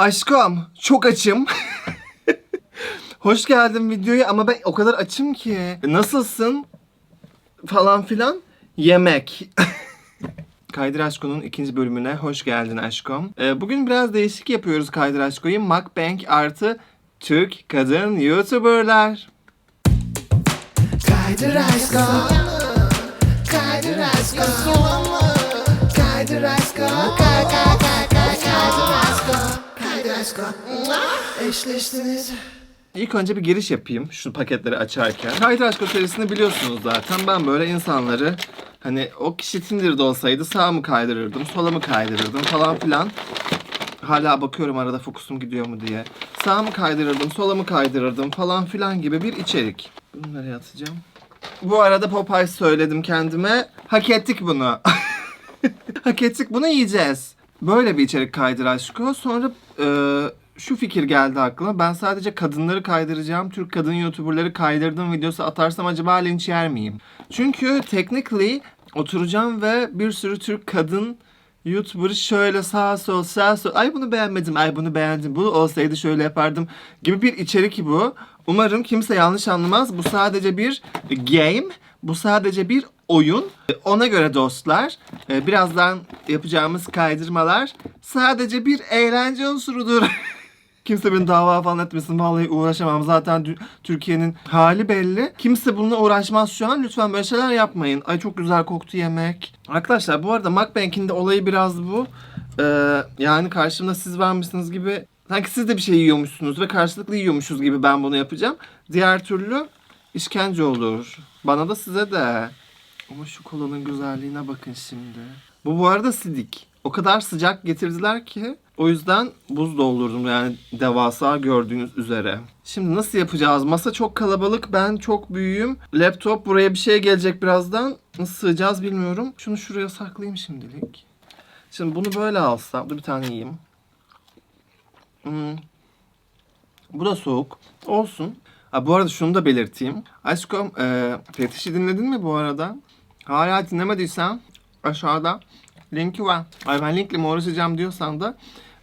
Aşkım çok açım. Hoş geldin videoya ama ben o kadar açım ki. Nasılsın? Falan filan. Yemek. Kaydır Aşko'nun ikinci bölümüne hoş geldin aşkım. Ee, bugün biraz değişik yapıyoruz Kaydır Aşko'yu. Mukbang artı Türk kadın YouTuber'lar. Kaydır aşkı Kaydır aşkı Kaydır kay Kaydır aşkı Aşkı Eşleştiniz İlk önce bir giriş yapayım şu paketleri açarken. Kaydır Aşko serisini biliyorsunuz zaten. Ben böyle insanları hani o kişi Tinder'da olsaydı sağ mı kaydırırdım, sola mı kaydırırdım falan filan. Hala bakıyorum arada fokusum gidiyor mu diye. Sağ mı kaydırırdım, sola mı kaydırırdım falan filan gibi bir içerik. Bunu nereye atacağım? Bu arada Popeye söyledim kendime. Hak ettik bunu. Hak ettik bunu yiyeceğiz. Böyle bir içerik kaydır aşkı. Sonra e, şu fikir geldi aklıma. Ben sadece kadınları kaydıracağım. Türk kadın YouTuber'ları kaydırdım videosu atarsam acaba linç yer miyim? Çünkü technically oturacağım ve bir sürü Türk kadın YouTuber'ı şöyle sağ sol sağ sol ay bunu beğenmedim ay bunu beğendim bu olsaydı şöyle yapardım gibi bir içerik bu. Umarım kimse yanlış anlamaz. Bu sadece bir game. Bu sadece bir oyun. Ona göre dostlar e, birazdan yapacağımız kaydırmalar sadece bir eğlence unsurudur. Kimse beni dava falan etmesin. Vallahi uğraşamam. Zaten Türkiye'nin hali belli. Kimse bununla uğraşmaz şu an. Lütfen böyle şeyler yapmayın. Ay çok güzel koktu yemek. Arkadaşlar bu arada Mukbang'in de olayı biraz bu. Ee, yani karşımda siz varmışsınız gibi sanki siz de bir şey yiyormuşsunuz ve karşılıklı yiyormuşuz gibi ben bunu yapacağım. Diğer türlü işkence olur. Bana da size de. Ama şu kolanın güzelliğine bakın şimdi. Bu bu arada sidik. O kadar sıcak getirdiler ki o yüzden buz doldurdum yani devasa gördüğünüz üzere. Şimdi nasıl yapacağız? Masa çok kalabalık. Ben çok büyüğüm. Laptop buraya bir şey gelecek birazdan. Nasıl sığacağız bilmiyorum. Şunu şuraya saklayayım şimdilik. Şimdi bunu böyle alsam. Dur bir tane yiyeyim. Hmm. Bu da soğuk. Olsun. Ha, bu arada şunu da belirteyim. Aşkım e, Fetiş'i dinledin mi bu arada? Hala dinlemediysen aşağıda linki var. Ay ben linkle mi uğraşacağım diyorsan da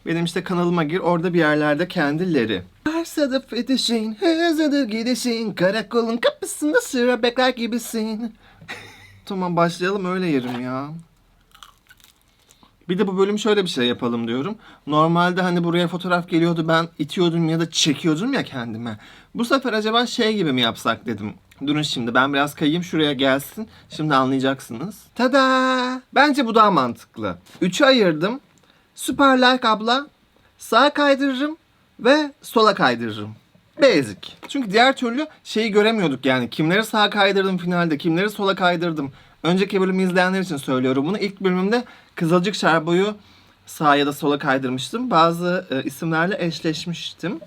benim işte kanalıma gir. Orada bir yerlerde kendileri. Arsada fetişin, hızlıdır gidişin. Karakolun kapısında sıra bekler gibisin. tamam başlayalım öyle yerim ya. Bir de bu bölüm şöyle bir şey yapalım diyorum. Normalde hani buraya fotoğraf geliyordu ben itiyordum ya da çekiyordum ya kendime. Bu sefer acaba şey gibi mi yapsak dedim. Durun şimdi ben biraz kayayım şuraya gelsin. Şimdi anlayacaksınız. Tada! Bence bu daha mantıklı. Üçü ayırdım. Süper like abla. Sağa kaydırırım ve sola kaydırırım. Basic. Çünkü diğer türlü şeyi göremiyorduk yani. Kimleri sağa kaydırdım finalde, kimleri sola kaydırdım. Önceki bölümü izleyenler için söylüyorum bunu. İlk bölümümde Kızılcık Şerbo'yu sağa ya da sola kaydırmıştım. Bazı e, isimlerle eşleşmiştim.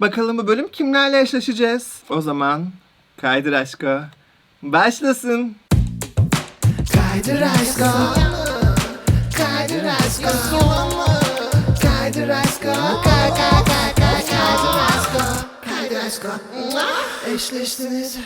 Bakalım bu bölüm kimlerle eşleşeceğiz? O zaman kaydır aşkı. Başlasın. Kaydır aşkı Kaydır aşkı Kaydır aşkı Kay kay kay kay Kaydır aşkı Kaydır aşkı Eşleştiniz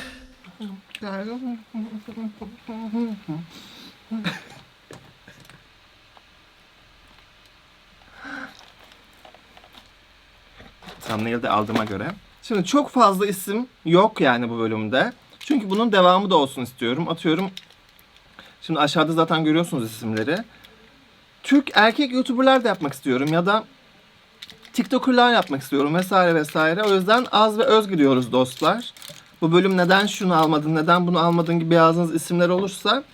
Thumbnail'de aldığıma göre. Şimdi çok fazla isim yok yani bu bölümde. Çünkü bunun devamı da olsun istiyorum. Atıyorum. Şimdi aşağıda zaten görüyorsunuz isimleri. Türk erkek YouTuber'lar da yapmak istiyorum ya da TikToker'lar yapmak istiyorum vesaire vesaire. O yüzden az ve öz gidiyoruz dostlar. Bu bölüm neden şunu almadın, neden bunu almadın gibi yazdığınız isimler olursa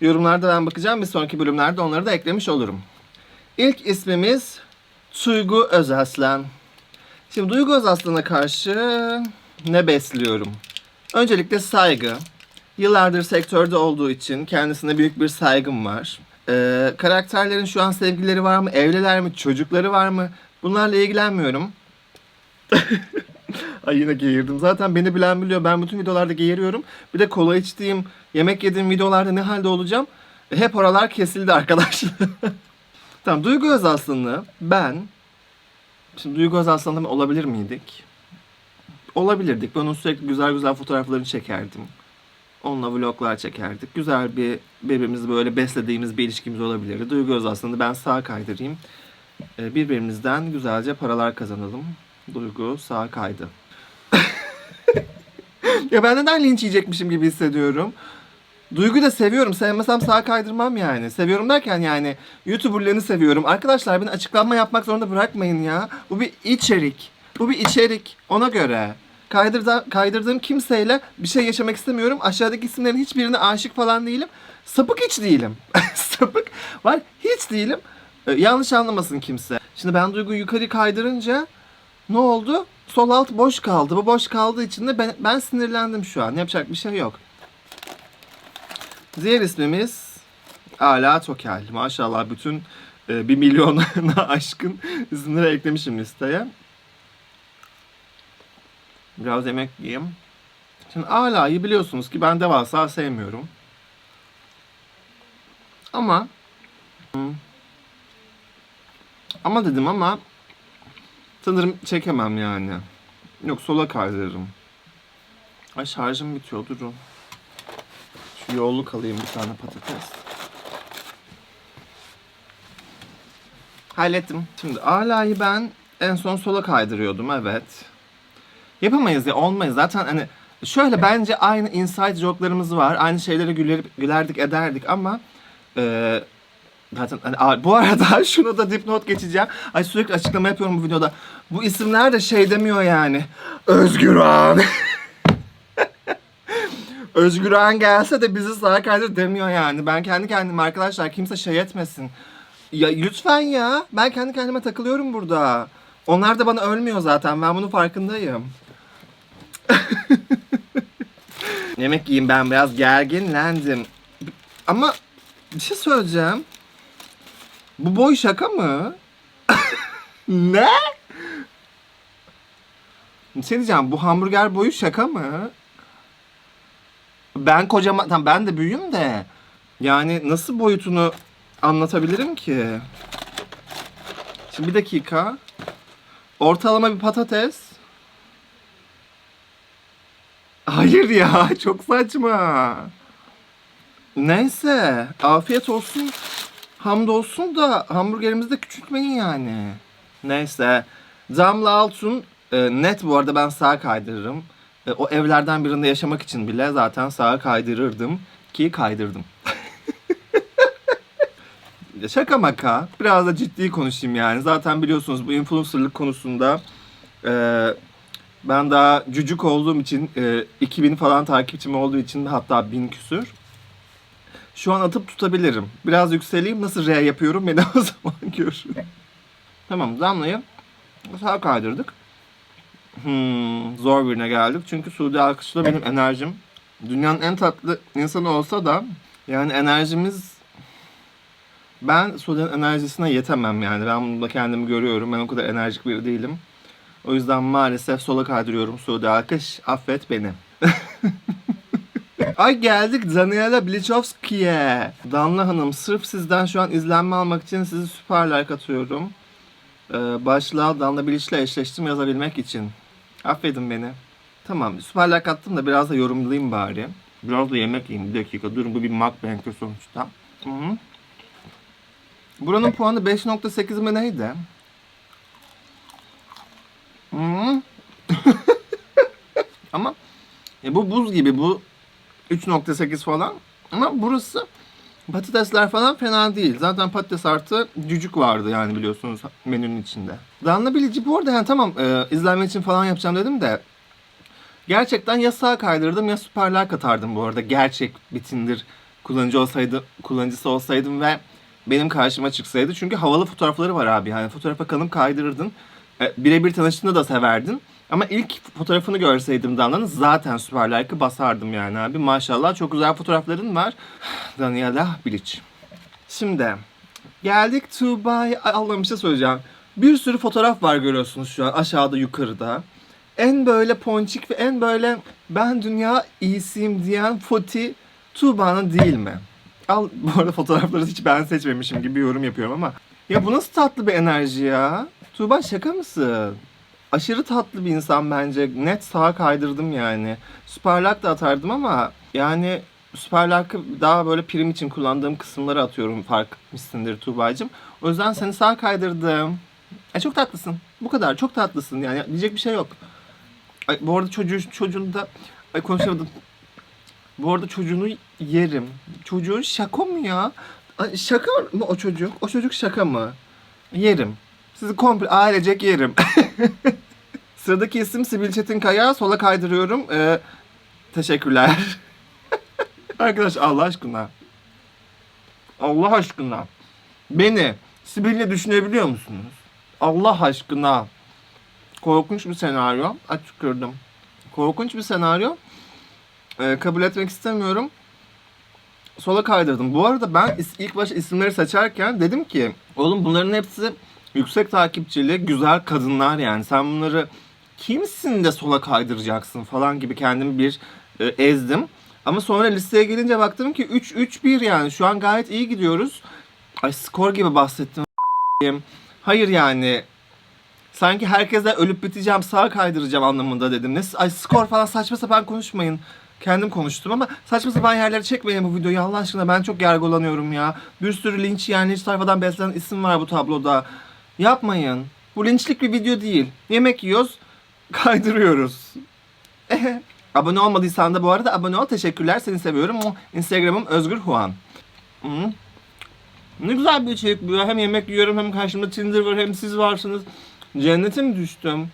yorumlarda ben bakacağım. Bir sonraki bölümlerde onları da eklemiş olurum. İlk ismimiz Tuygu Özaslan. Şimdi Duygu Özaslan'a karşı ne besliyorum? Öncelikle saygı. Yıllardır sektörde olduğu için kendisine büyük bir saygım var. Ee, karakterlerin şu an sevgilileri var mı? Evliler mi? Çocukları var mı? Bunlarla ilgilenmiyorum. Ay yine geğirdim. Zaten beni bilen biliyor. Ben bütün videolarda geğiriyorum. Bir de kola içtiğim, yemek yediğim videolarda ne halde olacağım? Hep oralar kesildi arkadaşlar. tamam Duygu Özaslan'ı ben Şimdi Duygu Özaslan'da olabilir miydik? Olabilirdik. Ben onun sürekli güzel güzel fotoğraflarını çekerdim. Onunla vloglar çekerdik. Güzel bir birbirimizi böyle beslediğimiz bir ilişkimiz olabilirdi. Duygu Özaslan'ı ben sağa kaydırayım. e, birbirimizden güzelce paralar kazanalım. Duygu sağ kaydı. Ya ben neden linç yiyecekmişim gibi hissediyorum. Duyguyu da seviyorum. Sevmesem sağ kaydırmam yani. Seviyorum derken yani YouTuber'larını seviyorum. Arkadaşlar beni açıklama yapmak zorunda bırakmayın ya. Bu bir içerik. Bu bir içerik. Ona göre. Kaydırda, kaydırdığım kimseyle bir şey yaşamak istemiyorum. Aşağıdaki isimlerin hiçbirine aşık falan değilim. Sapık hiç değilim. Sapık var hiç değilim. Ee, yanlış anlamasın kimse. Şimdi ben Duygu'yu yukarı kaydırınca ne oldu? Sol alt boş kaldı. Bu boş kaldığı için de ben, ben sinirlendim şu an. Yapacak bir şey yok. Diğer ismimiz Ala Tokel. Maşallah bütün e, bir milyona aşkın isimleri eklemişim listeye. Biraz yemek yiyeyim. Şimdi Ala'yı biliyorsunuz ki ben devasa sevmiyorum. Ama ama dedim ama sanırım çekemem yani. Yok sola kaydırırım. Ay şarjım bitiyor durun. Şu yolluk alayım bir tane patates. Hallettim. Şimdi Ala'yı ben en son sola kaydırıyordum evet. Yapamayız ya olmayız. Zaten hani şöyle bence aynı inside joke'larımız var. Aynı şeylere güler, gülerdik ederdik ama e, zaten hani, bu arada şunu da dipnot geçeceğim. Ay sürekli açıklama yapıyorum bu videoda. Bu isimler de şey demiyor yani. Özgür abi. Özgür Ağan gelse de bizi sağa kaydır demiyor yani. Ben kendi kendime arkadaşlar kimse şey etmesin. Ya lütfen ya. Ben kendi kendime takılıyorum burada. Onlar da bana ölmüyor zaten. Ben bunun farkındayım. Yemek yiyeyim ben biraz gerginlendim. Ama bir şey söyleyeceğim. Bu boy şaka mı? ne? Bir şey diyeceğim. Bu hamburger boyu şaka mı? Ben kocaman, tamam ben de büyüğüm de. Yani nasıl boyutunu anlatabilirim ki? Şimdi bir dakika. Ortalama bir patates. Hayır ya, çok saçma. Neyse, afiyet olsun. Hamdolsun da hamburgerimizi de küçültmeyin yani. Neyse. Damla Altun e, net bu arada ben sağa kaydırırım. E, o evlerden birinde yaşamak için bile zaten sağa kaydırırdım ki kaydırdım. Şaka maka. Biraz da ciddi konuşayım yani. Zaten biliyorsunuz bu influencerlık konusunda e, ben daha cücük olduğum için e, 2000 falan takipçim olduğu için hatta 1000 küsür. Şu an atıp tutabilirim. Biraz yükseleyim. Nasıl R yapıyorum beni o zaman görün. tamam Damla'yı sağa kaydırdık. Hmm, zor birine geldik. Çünkü Suudi Akış'la benim enerjim dünyanın en tatlı insanı olsa da yani enerjimiz ben Suudi'nin enerjisine yetemem yani. Ben bunda kendimi görüyorum. Ben o kadar enerjik biri değilim. O yüzden maalesef sola kaydırıyorum Suudi Akış. Affet beni. Ay geldik Daniela Blichowski'ye. Danla Hanım sırf sizden şu an izlenme almak için sizi süper like atıyorum. Ee, başlığa Danla Bilic'le eşleştim yazabilmek için. Affedin beni. Tamam süper like attım da biraz da yorumlayayım bari. Biraz da yemek yiyeyim bir dakika. Durun bu bir mukbang'tir sonuçta. Hı -hı. Buranın puanı 5.8 mi neydi? Hı -hı. Ama ya bu buz gibi bu 3.8 falan. Ama burası patatesler falan fena değil. Zaten patates artı cücük vardı yani biliyorsunuz menünün içinde. Danla Bilici bu arada yani tamam e, izlenme için falan yapacağım dedim de gerçekten ya sağa kaydırdım ya süperler katardım bu arada. Gerçek bir Tinder kullanıcı olsaydı, kullanıcısı olsaydım ve benim karşıma çıksaydı. Çünkü havalı fotoğrafları var abi. Yani fotoğrafa kanıp kaydırırdın. E, birebir tanıştığında da severdin. Ama ilk fotoğrafını görseydim Danla'nın zaten süper like'ı basardım yani abi. Maşallah çok güzel fotoğrafların var. Daniela Bilic. Şimdi geldik Tuğba'ya. Ay Allah'ım bir şey söyleyeceğim. Bir sürü fotoğraf var görüyorsunuz şu an aşağıda yukarıda. En böyle ponçik ve en böyle ben dünya iyisiyim diyen Foti Tuğba'nın değil mi? Al bu arada fotoğrafları hiç ben seçmemişim gibi yorum yapıyorum ama. Ya bu nasıl tatlı bir enerji ya? Tuğba şaka mısın? Aşırı tatlı bir insan bence. Net sağa kaydırdım yani. Süperlak da atardım ama yani Süper Lark'ı daha böyle prim için kullandığım kısımları atıyorum fark etmişsindir Tuğba'cığım. O yüzden seni sağ kaydırdım. E çok tatlısın. Bu kadar. Çok tatlısın yani. Diyecek bir şey yok. Ay, bu arada çocuğu, çocuğunu da... Ay konuşamadım. Bu arada çocuğunu yerim. Çocuğun şaka mı ya? Ay, şaka mı o çocuk? O çocuk şaka mı? Yerim. Sizi komple ailecek yerim. Sıradaki isim Sibil Çetinkaya. Sola kaydırıyorum. Ee, teşekkürler. Arkadaş Allah aşkına. Allah aşkına. Beni Sibel'le düşünebiliyor musunuz? Allah aşkına. Korkunç bir senaryo. Açıkırdım. Korkunç bir senaryo. Ee, kabul etmek istemiyorum. Sola kaydırdım. Bu arada ben ilk başta isimleri seçerken dedim ki oğlum bunların hepsi yüksek takipçili güzel kadınlar yani. Sen bunları kimsin de sola kaydıracaksın falan gibi kendimi bir e, ezdim. Ama sonra listeye gelince baktım ki 3-3-1 yani şu an gayet iyi gidiyoruz. Ay skor gibi bahsettim. Hayır yani sanki herkese ölüp biteceğim sağ kaydıracağım anlamında dedim. Ne ay skor falan saçma sapan konuşmayın. Kendim konuştum ama saçma sapan yerlere çekmeyin bu videoyu Allah aşkına ben çok yargılanıyorum ya. Bir sürü linç yani linç sayfadan beslenen isim var bu tabloda. Yapmayın. Bu linçlik bir video değil. Yemek yiyoruz, kaydırıyoruz. abone olmadıysan da bu arada abone ol. Teşekkürler. Seni seviyorum. Instagram'ım Özgür Huan. Ne güzel bir içerik bu ya. Hem yemek yiyorum hem karşımda Tinder var hem siz varsınız. Cennete mi düştüm?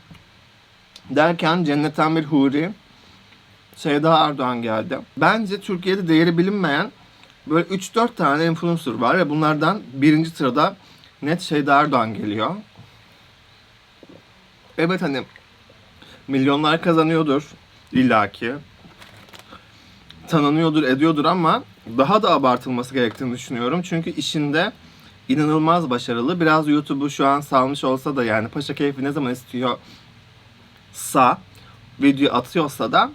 Derken cennetten bir huri. Şeyda Erdoğan geldi. Bence Türkiye'de değeri bilinmeyen böyle 3-4 tane influencer var ve bunlardan birinci sırada net Şeyda Erdoğan geliyor. Evet hani milyonlar kazanıyordur illaki. Tanınıyordur, ediyordur ama daha da abartılması gerektiğini düşünüyorum. Çünkü işinde inanılmaz başarılı. Biraz YouTube'u şu an salmış olsa da yani paşa keyfi ne zaman istiyorsa video atıyorsa da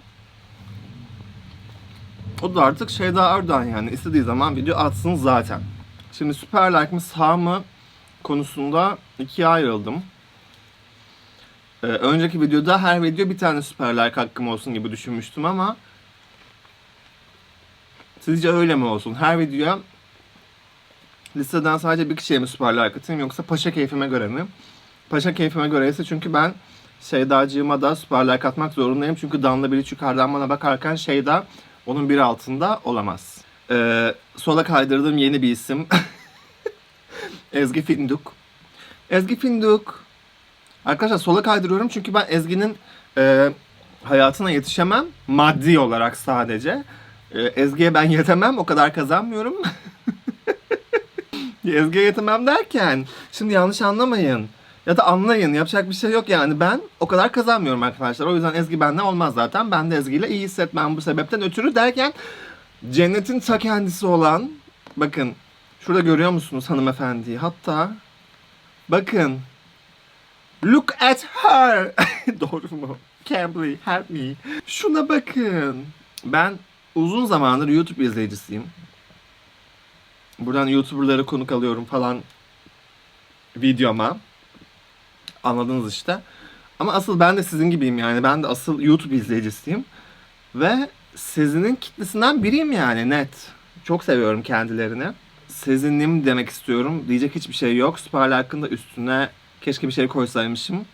o da artık Şeyda Erdoğan yani istediği zaman video atsın zaten. Şimdi süper like mi sağ mı konusunda ikiye ayrıldım. Ee, önceki videoda her video bir tane süper like hakkım olsun gibi düşünmüştüm ama sizce öyle mi olsun? Her videoya listeden sadece bir kişiye mi süper like atayım yoksa paşa keyfime göre mi? Paşa keyfime göre ise çünkü ben Şeydacığıma da süper like atmak zorundayım. Çünkü Danla biri yukarıdan bana bakarken Şeyda onun bir altında olamaz. Ee, sola kaydırdığım yeni bir isim. Ezgi Finduk. Ezgi Finduk. Arkadaşlar sola kaydırıyorum çünkü ben Ezgi'nin e, hayatına yetişemem. Maddi olarak sadece. E, Ezgi'ye ben yetemem. O kadar kazanmıyorum. Ezgi'ye yetemem derken şimdi yanlış anlamayın. Ya da anlayın yapacak bir şey yok yani ben o kadar kazanmıyorum arkadaşlar. O yüzden Ezgi benden olmaz zaten. Ben de Ezgi ile iyi hissetmem bu sebepten ötürü derken cennetin ta kendisi olan bakın şurada görüyor musunuz hanımefendiyi? Hatta bakın look at her. Doğru mu? Cambly help me. Şuna bakın. Ben uzun zamandır YouTube izleyicisiyim. Buradan YouTuber'ları konuk alıyorum falan videoma. Anladınız işte. Ama asıl ben de sizin gibiyim yani. Ben de asıl YouTube izleyicisiyim. Ve Sezin'in kitlesinden biriyim yani net. Çok seviyorum kendilerini. Sezin'im demek istiyorum. Diyecek hiçbir şey yok. Süper hakkında üstüne keşke bir şey koysaymışım.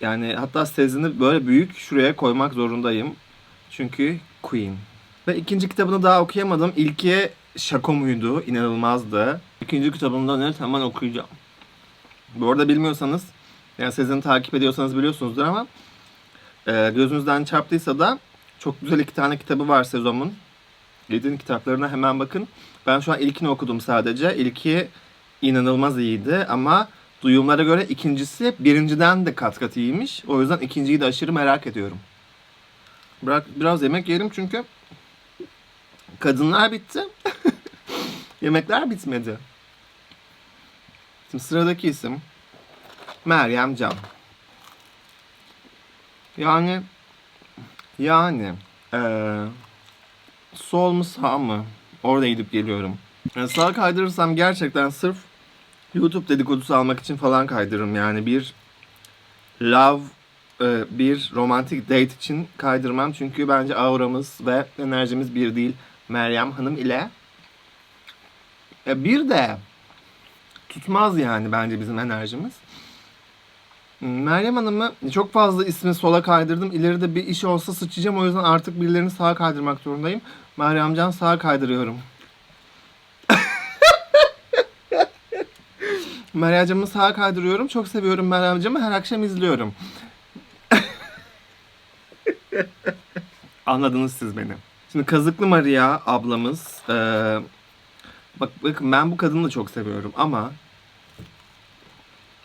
Yani hatta Sezin'i böyle büyük şuraya koymak zorundayım. Çünkü Queen. Ve ikinci kitabını daha okuyamadım. İlki şako muydu? İnanılmazdı. İkinci kitabını net hemen okuyacağım. Bu arada bilmiyorsanız yani Sezen'i takip ediyorsanız biliyorsunuzdur ama e, gözünüzden çarptıysa da çok güzel iki tane kitabı var sezonun. Gidin kitaplarına hemen bakın. Ben şu an ilkini okudum sadece. İlki inanılmaz iyiydi ama duyumlara göre ikincisi birinciden de kat kat iyiymiş. O yüzden ikinciyi de aşırı merak ediyorum. Bırak biraz yemek yerim çünkü kadınlar bitti. Yemekler bitmedi. Şimdi sıradaki isim Meryem Can. Yani yani eee sol mu sağ mı? Orada gidip geliyorum. Yani sağ kaydırırsam gerçekten sırf YouTube dedikodusu almak için falan kaydırırım. Yani bir love e, bir romantik date için kaydırmam. Çünkü bence auramız ve enerjimiz bir değil. Meryem Hanım ile e, bir de tutmaz yani bence bizim enerjimiz. Meryem Hanım'ı çok fazla ismi sola kaydırdım. İleride bir iş olsa sıçacağım. O yüzden artık birilerini sağa kaydırmak zorundayım. Meryem Can sağa kaydırıyorum. Meryem Can'ı sağa kaydırıyorum. Çok seviyorum Meryem Can'ı. Her akşam izliyorum. Anladınız siz beni. Şimdi Kazıklı Maria ablamız. eee, bak bakın ben bu kadını da çok seviyorum ama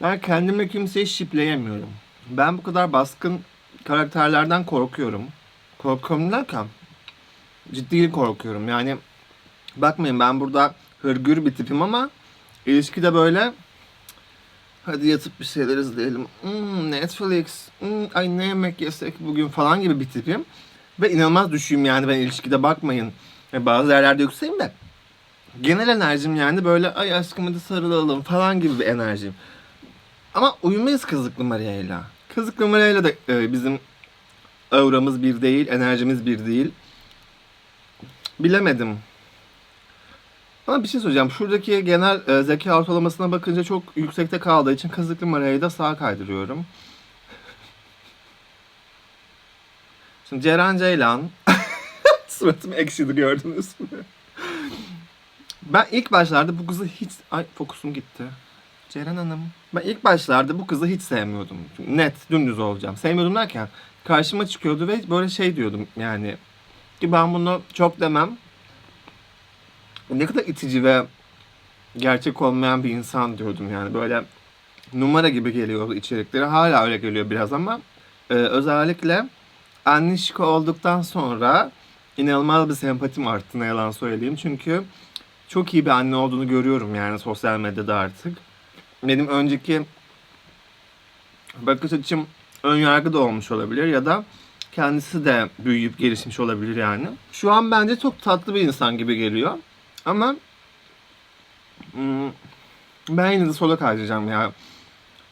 ben kendimle kimseyi şipleyemiyorum. Ben bu kadar baskın karakterlerden korkuyorum. Korkuyorum derken ciddi korkuyorum. Yani bakmayın ben burada hırgür bir tipim ama ilişkide böyle hadi yatıp bir şeyler izleyelim. Hmm, Netflix, hmm, ay ne yemek yesek bugün falan gibi bir tipim. Ve inanılmaz düşüyüm yani ben ilişkide bakmayın. E, bazı yerlerde yükseğim de. Genel enerjim yani böyle ay aşkım hadi sarılalım falan gibi bir enerjim. Ama uyumayız Kızıklı Maria'yla. Kızıklı Maria'yla da e, bizim auramız bir değil, enerjimiz bir değil. Bilemedim. Ama bir şey söyleyeceğim. Şuradaki genel e, zeka ortalamasına bakınca çok yüksekte kaldığı için Kızıklı Maria'yı da sağa kaydırıyorum. Şimdi Ceren Ceylan. Suratım ekşidi gördünüz mü? Ben ilk başlarda bu kızı hiç... Ay fokusum gitti. Ceren Hanım. Ben ilk başlarda bu kızı hiç sevmiyordum. Net, dümdüz olacağım. Sevmiyordum derken karşıma çıkıyordu ve böyle şey diyordum yani. Ki ben bunu çok demem. Ne kadar itici ve gerçek olmayan bir insan diyordum yani. Böyle numara gibi geliyordu içerikleri. Hala öyle geliyor biraz ama e, özellikle Annişko olduktan sonra inanılmaz bir sempatim arttı ne yalan söyleyeyim. Çünkü çok iyi bir anne olduğunu görüyorum yani sosyal medyada artık. Benim önceki bakış açım ön yargı da olmuş olabilir ya da kendisi de büyüyüp gelişmiş olabilir yani. Şu an bence çok tatlı bir insan gibi geliyor. Ama hmm, ben yine de sola kaydıracağım ya.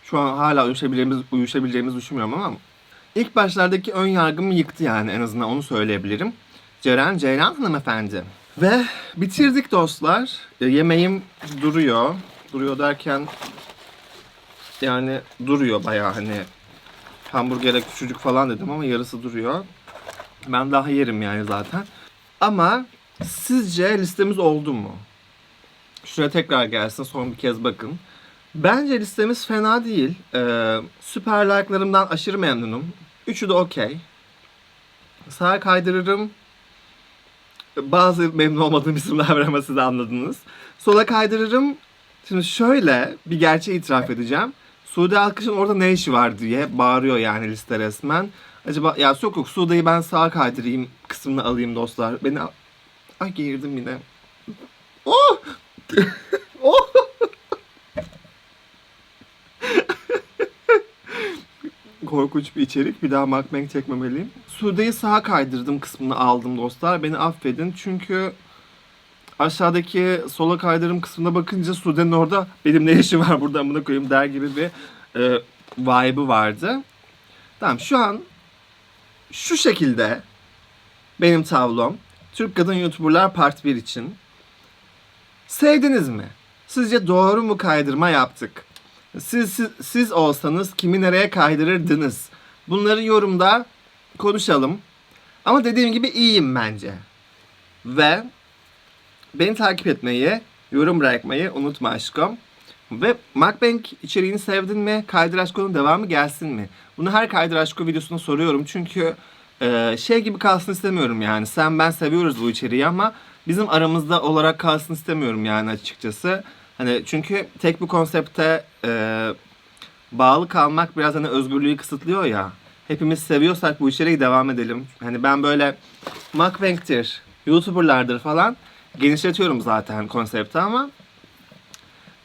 Şu an hala uyuşabileceğimiz, uyuşabileceğimizi düşünmüyorum ama ilk başlardaki ön yargımı yıktı yani en azından onu söyleyebilirim. Ceren Ceylan hanımefendi. Ve bitirdik dostlar. E, yemeğim duruyor. Duruyor derken yani duruyor bayağı hani hamburgere küçücük falan dedim ama yarısı duruyor. Ben daha yerim yani zaten. Ama sizce listemiz oldu mu? Şuraya tekrar gelsin son bir kez bakın. Bence listemiz fena değil. Ee, süper like'larımdan aşırı memnunum. Üçü de okey. Sağa kaydırırım. Bazı memnun olmadığım isimler var ama siz anladınız. Sola kaydırırım. Şimdi şöyle bir gerçeği itiraf edeceğim. Suudi Alkış'ın orada ne işi var diye bağırıyor yani liste resmen. Acaba ya yok yok Suudi'yi ben sağa kaydırayım kısmını alayım dostlar. Beni Ay geğirdim yine. Oh! oh! Korkunç bir içerik. Bir daha mukbang çekmemeliyim. Sude'yi sağa kaydırdım kısmını aldım dostlar. Beni affedin çünkü aşağıdaki sola kaydırım kısmına bakınca Sude'nin orada benim ne işim var burada amına koyayım der gibi bir e, vibe'ı vardı. Tamam şu an şu şekilde benim tablom. Türk Kadın YouTuberlar Part 1 için. Sevdiniz mi? Sizce doğru mu kaydırma yaptık? Siz, siz, siz olsanız kimi nereye kaydırırdınız? Bunları yorumda konuşalım. Ama dediğim gibi iyiyim bence. Ve beni takip etmeyi, yorum bırakmayı unutma aşkım. Ve Mukbang içeriğini sevdin mi? Kaydır Aşko'nun devamı gelsin mi? Bunu her Kaydır Aşko videosunda soruyorum. Çünkü e, şey gibi kalsın istemiyorum yani. Sen ben seviyoruz bu içeriği ama bizim aramızda olarak kalsın istemiyorum yani açıkçası. Hani çünkü tek bir konsepte e, bağlı kalmak biraz hani özgürlüğü kısıtlıyor ya. Hepimiz seviyorsak bu içeriği devam edelim. Hani ben böyle mukbang'tir, youtuberlardır falan genişletiyorum zaten konsepti ama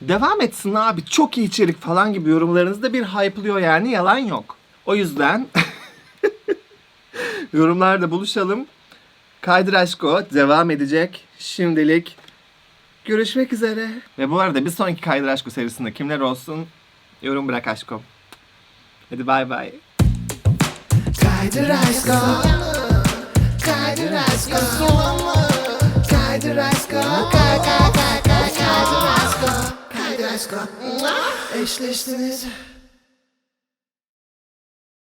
devam etsin abi çok iyi içerik falan gibi yorumlarınızda bir hype'lıyor yani yalan yok. O yüzden yorumlarda buluşalım. Kaydır Aşko devam edecek. Şimdilik görüşmek üzere. Ve bu arada bir sonraki Kaydır Aşko serisinde kimler olsun yorum bırak aşkım. Hadi bay bay. Kaydır aşkım Kaydır aşkım Kaydır aşka Kay kay kay kay Kaydır aşka Kaydır aşka Eşleştiniz